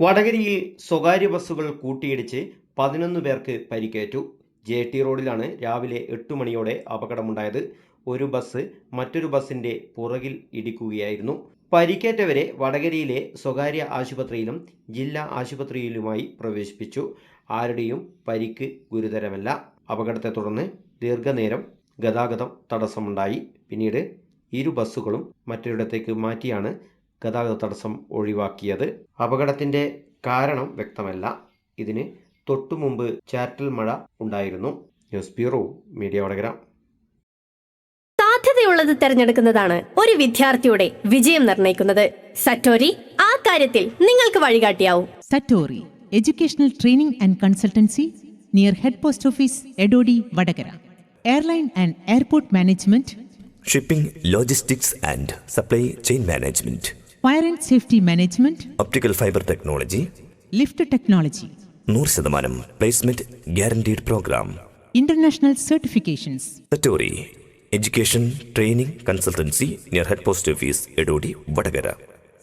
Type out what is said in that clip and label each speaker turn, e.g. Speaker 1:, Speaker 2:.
Speaker 1: വടകരയിൽ സ്വകാര്യ ബസ്സുകൾ കൂട്ടിയിടിച്ച് പതിനൊന്ന് പേർക്ക് പരിക്കേറ്റു. ജെ ടി റോഡിലാണ് രാവിലെ എട്ട് മണിയോടെ അപകടമുണ്ടായത്. ഒരു ബസ് മറ്റൊരു ബസിന്റെ പുറകിൽ ഇടിക്കുകയായിരുന്നു. പരിക്കേറ്റവരെ വടകരയിലെ സ്വകാര്യ ആശുപത്രിയിലും ജില്ലാ ആശുപത്രിയിലുമായി പ്രവേശിപ്പിച്ചു. ആരുടെയും പരിക്ക് ഗുരുതരമല്ല. അപകടത്തെ തുടർന്ന് ദീർഘനേരം ഗതാഗതം തടസ്സമുണ്ടായി. പിന്നീട് ഇരു ബസ്സുകളും മറ്റൊരിടത്തേക്ക് മാറ്റിയാണ് ഗതാഗത തടസ്സം ഒഴിവാക്കിയത് അപകടത്തിന്റെ കാരണം വ്യക്തമല്ല. ഇതിന് തൊട്ടുമുമ്പ് ചാറ്റൽ മഴ ഉണ്ടായിരുന്നു. News bureau media Vadakara.
Speaker 2: സാധ്യതയുള്ളത് തിരഞ്ഞെടുക്കുന്നതാണ് ഒരു വിദ്യാർത്ഥിയുടെ വിജയം നിർണയിക്കുന്നത്. സറ്റോരി ആ കാര്യത്തിൽ നിങ്ങൾക്ക് വഴികാട്ടിയാവും.
Speaker 3: Satori educational training and consultancy near head post office Edodi Vadakara. Airline and airport management.
Speaker 4: Shipping logistics and supply chain management.
Speaker 3: Fire and safety management
Speaker 4: optical fibre technology
Speaker 3: lift technology
Speaker 4: നൂറ് ശതമാനം placement guaranteed programme
Speaker 3: international
Speaker 4: certifications education training consultancy near head post office Edodi Vadakara